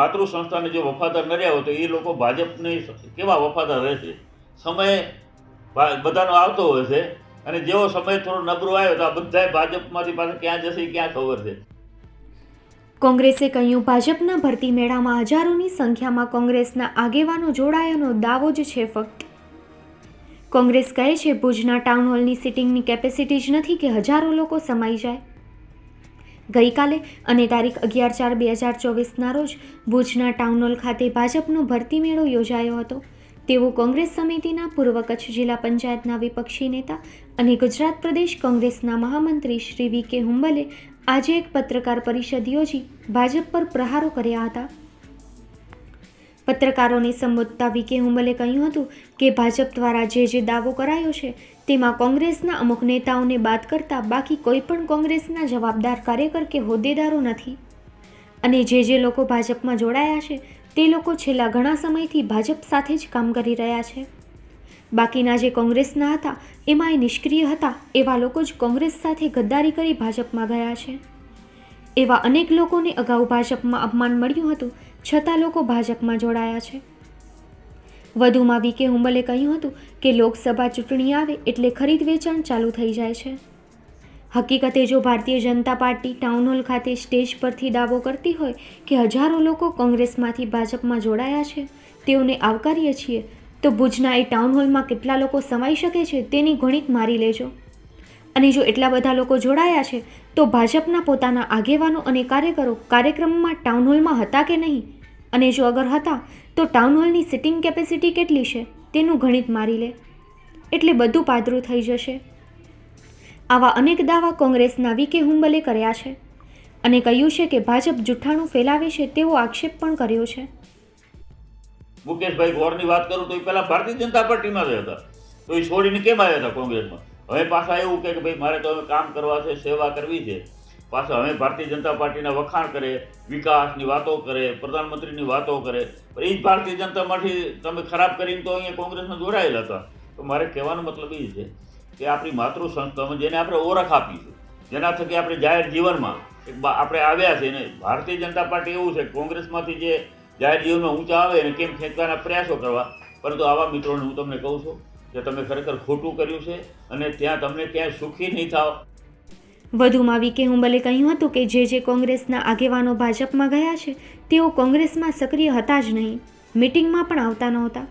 માતૃ સંસ્થાને જો વફાદાર ન રહ્યા હોય તો એ લોકો ભાજપને કેવા વફાદાર રહેશે? સમય બધાનો આવતો હોય છે અને જેવો સમય થોડો નબળો આવ્યો તો આ બધા ભાજપમાંથી પાછા ક્યાં જશે, ક્યાં ખબર છે? કોંગ્રેસે કહ્યું, ભાજપના ભરતી મેળામાં હજારોની સંખ્યામાં કોંગ્રેસના આગેવાનો જોડાયાનો દાવો જ છે ફક્ત. કોંગ્રેસ કહે છે, ભુજના ટાઉન હોલની સિટિંગની કેપેસિટી જ નથી કે હજારો લોકો સમાઈ જાય. ગઈકાલે અને તારીખ અગિયાર ચાર બે હજાર ચોવીસના રોજ ભુજના ટાઉન હોલ ખાતે ભાજપનો ભરતી મેળો યોજાયો હતો. તેવું કોંગ્રેસ સમિતિના પૂર્વ કચ્છ જિલ્લા પંચાયતના વિપક્ષી નેતા અને ગુજરાત પ્રદેશ કોંગ્રેસના મહામંત્રી શ્રી વી કે હુંબલે આજે એક પત્રકાર પરિષદ યોજી ભાજપ પર પ્રહારો કર્યા હતા. પત્રકારોને સંબોધતા વીકે હુંબલે કહ્યું હતું કે ભાજપ દ્વારા જે જે દાવો કરાયો છે, તેમાં કોંગ્રેસના અમુક નેતાઓને બાદ કરતા બાકી કોઈ પણ કોંગ્રેસના જવાબદાર કાર્યકર કે હોદ્દેદારો નથી. અને જે જે લોકો ભાજપમાં જોડાયા છે, તે લોકો છેલ્લા ઘણા સમયથી ભાજપ સાથે જ કામ કરી રહ્યા છે. બાકીના જે કોંગ્રેસના હતા એમાં એ નિષ્ક્રિય હતા એવા લોકો જ કોંગ્રેસ સાથે ગદ્દારી કરી ભાજપમાં ગયા છે. એવા અનેક લોકોને અગાઉ ભાજપમાં અપમાન મળ્યું હતું છતાં લોકો ભાજપમાં જોડાયા છે. વધુમાં વી કે હુંબલે કહ્યું હતું કે લોકસભા ચૂંટણી આવે એટલે ખરીદ વેચાણ ચાલુ થઈ જાય છે. હકીકતે જો Bharatiya Janata party town hall ખાતે સ્ટેજ પરથી દાવો કરતી હોય કે હજારો લોકો કોંગ્રેસમાંથી ભાજપમાં જોડાયા છે, તેઓને આવકારીએ છીએ, તો ભુજના એ ટાઉન હોલમાં કેટલા લોકો સમાઈ શકે છે તેની ગણિત મારી લેજો. અને જો એટલા બધા લોકો જોડાયા છે, તો ભાજપના પોતાના આગેવાનો અને કાર્યકરો કાર્યક્રમમાં ટાઉન હોલમાં હતા કે નહીં? અને જો અગર હતા, તો ટાઉન હોલની સિટિંગ કેપેસિટી કેટલી છે? તેનું ગણિત મારી લે. એટલે બધું પાદરું થઈ જશે. આવા અનેક દાવા કોંગ્રેસના વી કે હુંબલે કર્યા છે. અને કહ્યું છે કે ભાજપ જૂઠાણું ફેલાવે છે તેવો આક્ષેપ પણ કર્યો છે. મુકેશભાઈ ગોરની વાત કરું તો એ પહેલાં ભારતીય જનતા પાર્ટીમાં જ હતા. તો એ છોડીને કેમ આવ્યા હતા કોંગ્રેસમાં? હવે પાછા એવું કે ભાઈ, મારે તો હવે કામ કરવા છે, સેવા કરવી છે. પાછા હવે ભારતીય જનતા પાર્ટીના વખાણ કરે, વિકાસની વાતો કરે, પ્રધાનમંત્રીની વાતો કરે. પણ એ જ ભારતીય જનતામાંથી તમે ખરાબ કરીને તો અહીંયા કોંગ્રેસમાં જોડાયેલા હતા. તો મારે કહેવાનો મતલબ એ છે કે આપણી માતૃ સંસ્થામાં જેને આપણે ઓળખ આપીશું જેના થકી આપણે જાહેર જીવનમાં એક આપણે આવ્યા છે ને, ભારતીય જનતા પાર્ટી એવું છે કોંગ્રેસમાંથી જે જાહેર જીવનમાં ઊંચા આવે એને કેમ ખેંચવાના પ્રયાસો કરવા. પરંતુ આવા મિત્રોને હું તમને કહું છું કે તમે ખરેખર ખોટું કર્યું છે અને ત્યાં તમને ક્યાંય સુખી નહીં થાવ વધુમાં વીકે હુંબલે કહ્યું હતું કે જે જે કોંગ્રેસના આગેવાનો ભાજપમાં ગયા છે તેઓ કોંગ્રેસમાં સક્રિય હતા જ નહીં મિટિંગમાં પણ આવતા નહોતા.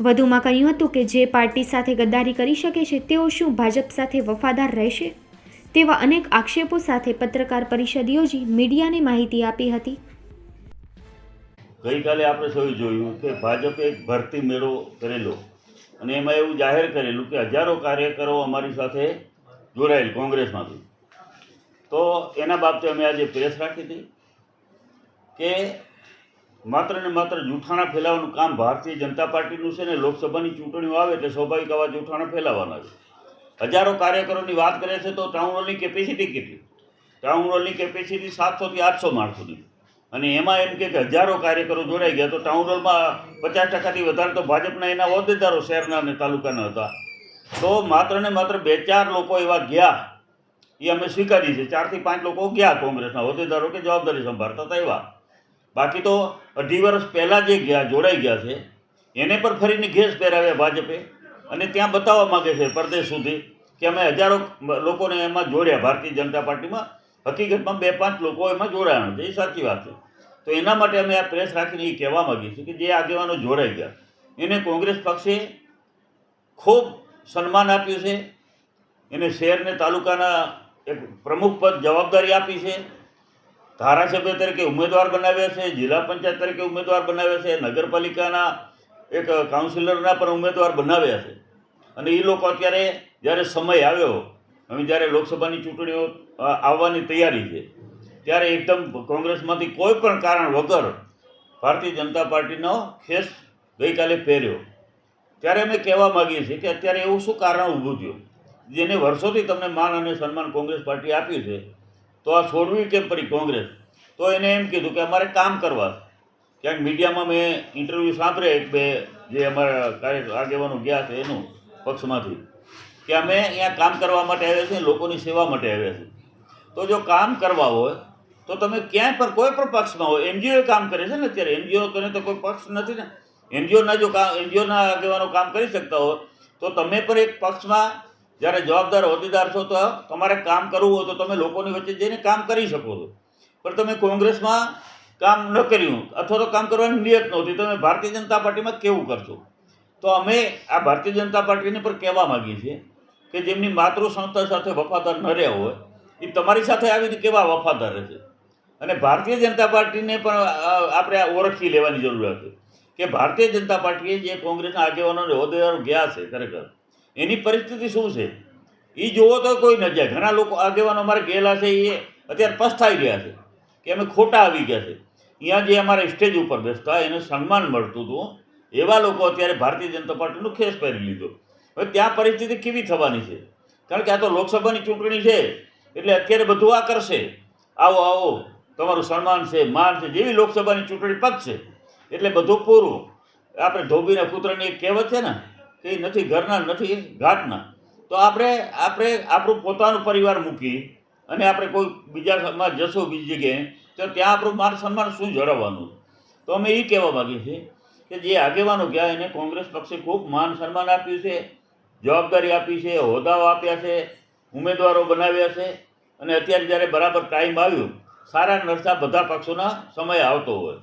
વધુમાં કહ્યું હતું કે જે પાર્ટી સાથે ગદ્દારી કરી શકે છે તેઓ શું ભાજપ સાથે વફાદાર રહેશે? તેવા અનેક આક્ષેપો સાથે પત્રકાર પરિષદ યોજી મીડિયાને માહિતી આપી હતી. ગઈકાલે આપણે સૌ જોયું કે ભાજપે એક ભરતી મેળો કરેલો. અને એમાં એવું જાહેર કરેલું કે હજારો કાર્યકરો અમારી સાથે જોડાયેલ કોંગ્રેસમાંથી. તો એના બાબતે અમે આજે પ્રેસ રાખી હતી કે માત્ર ને માત્ર જૂઠાણા ફેલાવવાનું કામ ભારતીય જનતા પાર્ટીનું છે ને લોકસભાની ચૂંટણીઓ આવે એટલે સ્વાભાવિક આવા જૂઠાણા ફેલાવાના છે. હજારો કાર્યકરોની વાત કરે છે તો ટાઉન હોલની કેપેસિટી કેટલી? ટાઉન હોલની કેપેસિટી સાતસોથી આઠસો માણસોની અને એમાં એમ કે હજારો કાર્યકરો જોડાઈ ગયા. તો ટાઉન હોલમાં પચાસ ટકાથી વધારે તો ભાજપના એના હોદ્દેદારો શહેરના અને તાલુકાના હતા. તો માત્ર ને માત્ર બે ચાર લોકો એવા ગયા. એ અમે સ્વીકારી છે ચારથી પાંચ લોકો ગયા કોંગ્રેસના હોદ્દેદારો કે જવાબદારી સંભાળતા હતા એવા. બાકી તો અઢી વર્ષ પહેલાં જે ગયા, જોડાઈ ગયા છે, એને પર ફરીને ઘેસ પહેરાવ્યા ભાજપે. અને ત્યાં બતાવવા માગે છે પરદેશ સુધી કે અમે હજારો લોકોને એમાં જોડ્યા. ભારતીય જનતા પાર્ટીમાં હકીકતમાં બે પાંચ લોકો એમાં જોડાયા છે. એ સાચી વાત છે. તો એના માટે અમે આ પ્રેસ રાખીને એ કહેવા માગીએ છીએ કે જે આગેવાનો જોડાઈ ગયા, એને કોંગ્રેસ પક્ષે ખૂબ સન્માન આપ્યું છે, એને શહેરને તાલુકાના એક પ્રમુખ પદ જવાબદારી આપી છે, ધારાસભ્ય તરીકે ઉમેદવાર બનાવ્યા છે, જિલ્લા પંચાયત તરીકે ઉમેદવાર બનાવ્યા છે, નગરપાલિકાના એક કાઉન્સિલરના પણ ઉમેદવાર બનાવ્યા છે. અને એ લોકો અત્યારે જ્યારે સમય આવ્યો હવે જ્યારે લોકસભાની ચૂંટણીઓ આવવાની તૈયારી છે ત્યારે એકદમ કોંગ્રેસમાંથી કોઈ પણ કારણ વગર ભારતીય જનતા પાર્ટીનો ખેસ ગઈકાલે પહેર્યો. ત્યારે અમે કહેવા માગીએ છીએ કે અત્યારે એવું શું કારણ ઊભું થયું? જેને વર્ષોથી તમને માન અને સન્માન કોંગ્રેસ પાર્ટી આપ્યું છે, તો આ છોડવી કેમ પડી કોંગ્રેસ? તો એને એમ કીધું કે અમારે કામ કરવા ક્યાંક મીડિયામાં મેં ઇન્ટરવ્યૂ સાંભળ્યા, એક બે જે અમારા કાર્ય આગેવાનો ગયા છે એનું પક્ષમાંથી, કે અમે અહીંયા કામ કરવા માટે આવ્યા છીએ, લોકોની સેવા માટે આવ્યા છીએ. તો જો કામ કરવા હોય તો તમે ક્યાંય પણ કોઈ પણ પક્ષમાં હોય, એનજીઓ કામ કરે છે ને અત્યારે, એનજીઓ કરે તો કોઈ પક્ષ નથી ને. એનજીઓના જો કામ એનજીઓના આગેવાનો કામ કરી શકતા હો તો તમે પણ એક પક્ષમાં જ્યારે જવાબદાર હોદ્દેદાર છો તો તમારે કામ કરવું હોય તો તમે લોકોની વચ્ચે જઈને કામ કરી શકો છો. પણ તમે કોંગ્રેસમાં કામ ન કર્યું, અથવા તો કામ કરવાની નિયત નહોતી, તમે ભારતીય જનતા પાર્ટીમાં કેવું કરશો? તો અમે આ ભારતીય જનતા પાર્ટીને પણ કહેવા માગીએ છીએ કે જેમની માતૃ સંસ્થા સાથે વફાદાર ન રહ્યા હોય એ તમારી સાથે આવીને કેવા વફાદાર રહેશે? અને ભારતીય જનતા પાર્ટીને પણ આપણે ઓળખી લેવાની જરૂર હતી કે ભારતીય જનતા પાર્ટીએ જે કોંગ્રેસના આગેવાનો અને હોદ્દેદારો ગયા છે ખરેખર, એની પરિસ્થિતિ શું છે? એ જોવો તો કોઈ ન જાય. ઘણા લોકો આગેવાનો અમારે ગયેલા છે એ અત્યારે પસ્તાઈ રહ્યા છે કે અમે ખોટા આવી ગયા છે. અહીંયા જે અમારા સ્ટેજ ઉપર બેસતા એને સન્માન મળતું હતું. એવા લોકો અત્યારે ભારતીય જનતા પાર્ટીનું ખેસ પહેરી લીધો. હવે ત્યાં પરિસ્થિતિ કેવી થવાની છે? કારણ કે આ તો લોકસભાની ચૂંટણી છે, એટલે અત્યારે બધું આ કરશે. આવો આવો. તમારું સન્માન છે, માન છે, જેવી લોકસભાની ચૂંટણી પતશે એટલે બધું પૂરું. આપણે ધોબીના પુત્રની એક કહેવત છે ને, કે એ નથી ઘરના, નથી ઘાટના. તો આપણે આપણે આપણું પોતાનું પરિવાર મૂકી અને આપણે કોઈ બીજામાં જશો બીજી જગ્યાએ, તો ત્યાં આપણું માન સન્માન શું જળવવાનું? તો અમે એ કહેવા માગીએ છીએ કે જે આગેવાનો ગયા એને કોંગ્રેસ પક્ષે ખૂબ માન સન્માન આપ્યું છે, જવાબદારી આપી છે, હોદ્દાઓ આપ્યા છે, ઉમેદવારો બનાવ્યા છે. અને અત્યારે જ્યારે બરાબર ટાઈમ આવ્યો સારા નરસા બધા પક્ષોના સમય આવતો હોય.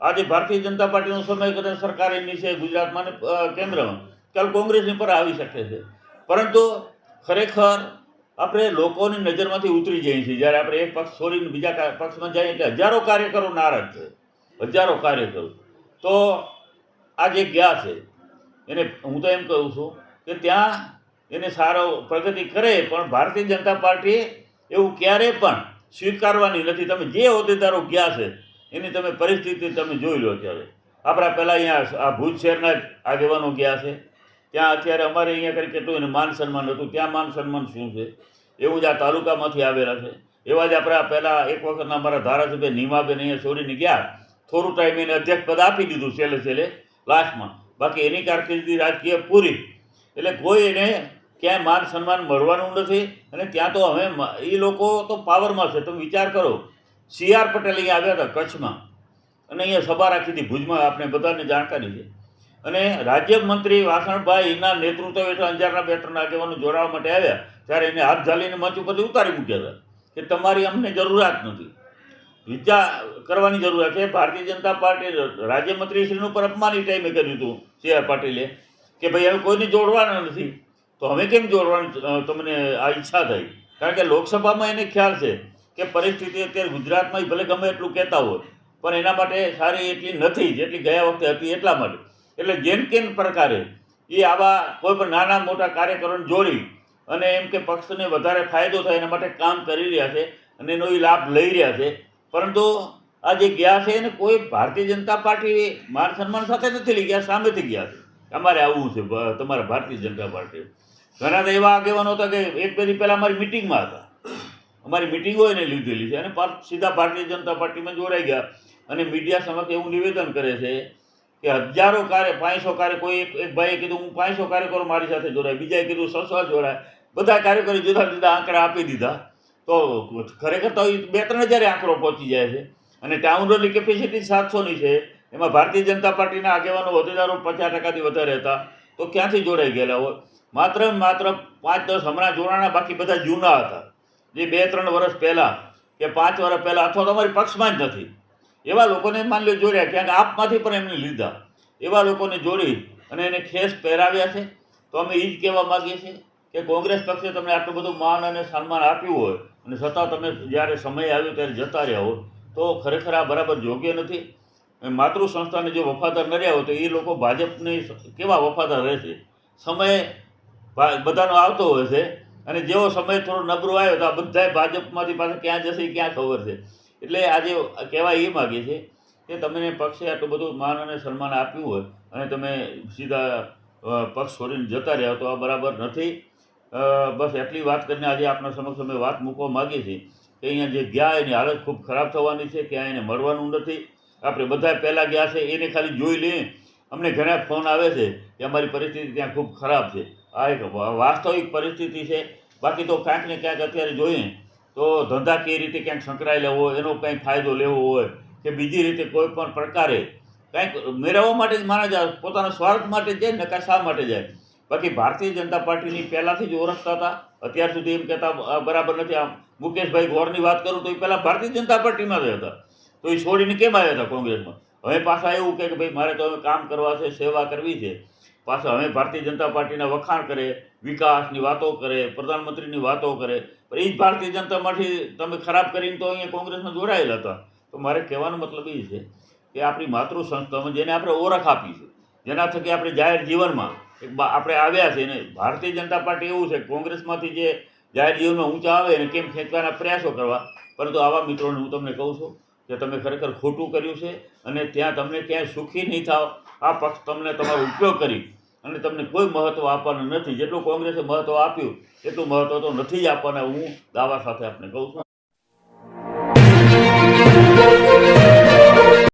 આજે ભારતીય જનતા પાર્ટીનો સમય કદાચ સરકારની છે ગુજરાતમાં કેન્દ્રમાં કાલ કોંગ્રેસની પર આવી શકે છે. પરંતુ ખરેખર આપણે લોકોની નજરમાંથી ઉતરી જઈએ છીએ. જ્યારે આપણે એક પક્ષ છોડીને બીજા પક્ષમાં જઈએ એટલે હજારો કાર્યકરો નારાજ છે. હજારો કાર્યકરો. તો આ જે ગયા છે, એને હું તો એમ કહું છું કે ત્યાં એને સારો પ્રગતિ કરે પણ ભારતીય જનતા પાર્ટીએ એવું ક્યારેય પણ સ્વીકારવાની નથી. તમે જે હોદ્દેદારો ગયા છે, એની તમે પરિસ્થિતિ તમે જોઈ લો અત્યારે. આપણા પહેલાં અહીંયા આ ભુજ શહેરના જ આગેવાનો ગયા છે. ત્યાં અત્યારે અમારે અહીંયા કરી કેટલું એને માન સન્માન હતું. ત્યાં માન સન્માન શું છે? એવું જ આ તાલુકામાંથી આવેલા છે. એવા જ આપણા પહેલાં એક વખતના અમારા ધારાસભ્ય નીમાબેન અહીંયા છોડીને ગયા. થોડું ટાઈમ એને અધ્યક્ષ પદ આપી દીધું છેલ્લે છેલ્લે લાસ્ટમાં બાકી એની કારકિર્દી રાજકીય પૂરી. એટલે કોઈ એને ક્યાંય માન સન્માન મળવાનું નથી અને ત્યાં તો હવે એ લોકો તો પાવરમાં છે. તમે વિચાર કરો, સી આર પટેલ અહીંયા આવ્યા હતા કચ્છમાં. અને અહીંયા સભા રાખી હતી ભુજમાં, આપણે બધાને જાણકારી છે. અને રાજ્યમંત્રી વાસણભાઈના નેતૃત્વ હેઠળ અંજારના બેટરના આગેવાનો જોડાવા માટે આવ્યા, ત્યારે એને હાથ ઝાલીને મંચ ઉપરથી ઉતારી મૂક્યા હતા કે તમારી અમને જરૂરિયાત નથી. વિચાર કરવાની જરૂરિયાત છે. ભારતીય જનતા પાર્ટી રાજ્યમંત્રીશ્રીનું પર અપમાન એ ટાઈમે કર્યું હતું સી આર પાટીલે કે ભાઈ હવે કોઈને જોડવાના નથી. તો હવે કેમ જોડવાની તમને આ ઈચ્છા થઈ? કારણ કે લોકસભામાં એને ખ્યાલ છે કે પરિસ્થિતિ અત્યારે ગુજરાતમાં ભલે ગમે એટલું કહેતા હોય, પણ એના માટે સારી એટલી નથી, જેટલી ગયા વખતે હતી એટલા માટે. એટલે જેમ કેમ પ્રકારે એ આવા કોઈ પણ નાના મોટા કાર્યકરોને જોડી અને એમ કે પક્ષને વધારે ફાયદો થાય એના માટે કામ કરી રહ્યા છે અને એનો એ લાભ લઈ રહ્યા છે. પરંતુ આ જે ગયા છે એને કોઈ ભારતીય જનતા પાર્ટી માન સન્માન સાથે નથી લઈ ગયા, સામેથી ગયા છે. અમારે આવવું છે તમારા ભારતીય જનતા પાર્ટી. ઘણા તો એવા આગેવાનો હતા કે એક દી પહેલાં અમારી મિટિંગમાં હતા. અમારી મિટિંગો એને લીધેલી છે અને સીધા ભારતીય જનતા પાર્ટીમાં જોડાઈ ગયા. અને મીડિયા સમક્ષ એવું નિવેદન કરે છે કે હજારો કાર્ય, પાંચસો કાર્ય, કોઈ એક એક ભાઈએ કીધું, હું પાંચસો કાર્યકરો મારી સાથે જોડાય. બીજાએ કીધું સસો જોડાય. બધા કાર્યકરો જુદા જુદા આંકડા આપી દીધા. તો ખરેખર તો બે ત્રણ હજાર આંકડો પહોંચી જાય છે. અને ટાઉન રોડની કેપેસિટી સાતસોની છે. એમાં ભારતીય જનતા પાર્ટીના આગેવાનો હોદ્દેદારો પચાસ ટકાથી વધારે હતા. તો ક્યાંથી જોડાઈ ગયેલા હોય? માત્ર ને માત્ર પાંચ દસ હમણાં જોડાણા, બાકી બધા જૂના હતા. જે બે, ત્રણ વર્ષ પહેલાં કે પાંચ વર્ષ પહેલાં અથવા તો અમારી પક્ષમાં જ નથી. એવા લોકોને માની લો જોડ્યા ક્યાંક આપમાંથી પણ એમને લીધા. એવા લોકોને જોડી અને એને ખેસ પહેરાવ્યા છે. તો અમે એ જ કહેવા માગીએ છીએ કે કોંગ્રેસ પક્ષે તમને આટલું બધું માન અને સન્માન આપ્યું હોય અને છતાં તમે જ્યારે સમય આવ્યો ત્યારે જતા રહ્યા હો, તો ખરેખર આ બરાબર યોગ્ય નથી. માતૃ સંસ્થાને જો વફાદાર ન રહ્યા હોય તો એ લોકો ભાજપને કેવા વફાદાર રહેશે? સમય બધાનો આવતો હોય છે. અને જેવો સમય થોડો નબળો આવ્યો તો આ બધાય ભાજપમાંથી પાછા ક્યાં જશે, ક્યાં ખબર છે. એટલે આજે કહેવા એ માગે છે કે તમને પક્ષે આટલું બધું માન અને સન્માન આપ્યું હોય અને તમે સીધા પક્ષ છોડીને જતા રહ્યા તો આ બરાબર નથી. બસ એટલી વાત કરીને આજે આપણા સમક્ષ અમે વાત મૂકવા માગીએ છીએ કે અહીંયા જે ગયા એની હાલત ખૂબ ખરાબ થવાની છે ક્યાં એને મળવાનું નથી. આપણે બધા પહેલાં ગયા છે, એને ખાલી જોઈ લઈએ. અમને ઘણા ફોન આવે છે કે અમારી પરિસ્થિતિ ત્યાં ખૂબ ખરાબ છે. આ એક વાસ્તવિક પરિસ્થિતિ છે. બાકી તો ક્યાંક ને ક્યાંક અત્યારે જોઈએ તો ધંધાકીય રીતે ક્યાંક સંકળાયેલા હોય, એનો કંઈ ફાયદો લેવો હોય કે બીજી રીતે કોઈ પણ પ્રકારે કંઈક મેળવવા માટે જ માણસ જાય પોતાના સ્વાર્થ માટે જાય ને કાં શા માટે જાય. બાકી ભારતીય જનતા પાર્ટીની પહેલાંથી જ ઓળખતા હતા. અત્યાર સુધી એમ કહેતા બરાબર નથી. આમ મુકેશભાઈ ગોરની વાત કરું તો એ પહેલાં ભારતીય જનતા પાર્ટીમાં જ હતા. તો એ છોડીને કેમ આવ્યા હતા કોંગ્રેસમાં? હવે પાછા એવું કે ભાઈ મારે તો હવે કામ કરવા છે, સેવા કરવી છે. પાછા હવે ભારતીય જનતા પાર્ટીના વખાણ કરે, વિકાસની વાતો કરે, પ્રધાનમંત્રીની વાતો કરે, પણ એ જ ભારતીય જનતામાંથી તમે ખરાબ કરીને તો અહીંયા કોંગ્રેસમાં જોડાયેલા હતા. તો મારે કહેવાનો મતલબ એ છે કે આપણી માતૃ સંસ્થામાં જેને આપણે ઓળખ આપી છે, જેના થકી આપણે જાહેર જીવનમાં એક આપણે આવ્યા છે ને, ભારતીય જનતા પાર્ટી એવું છે કોંગ્રેસમાંથી જે જાહેર જીવનમાં ઊંચા આવે એને કેમ ખેંચવાના પ્રયાસો કરવા? પરંતુ આવા મિત્રોને હું તમને કહું છું કે તમે ખરેખર ખોટું કર્યું છે અને ત્યાં તમને ક્યાંય સુખી નહીં થાવ. આ પક્ષ તમને તમારો ઉપયોગ કરી અને તમને કોઈ મહત્ત્વ આપવાનું નથી. જેટલું કોંગ્રેસે મહત્ત્વ આપ્યું, એટલું મહત્ત્વ તો નથી જ આપવાના. હું દાવા સાથે આપને કહું છું.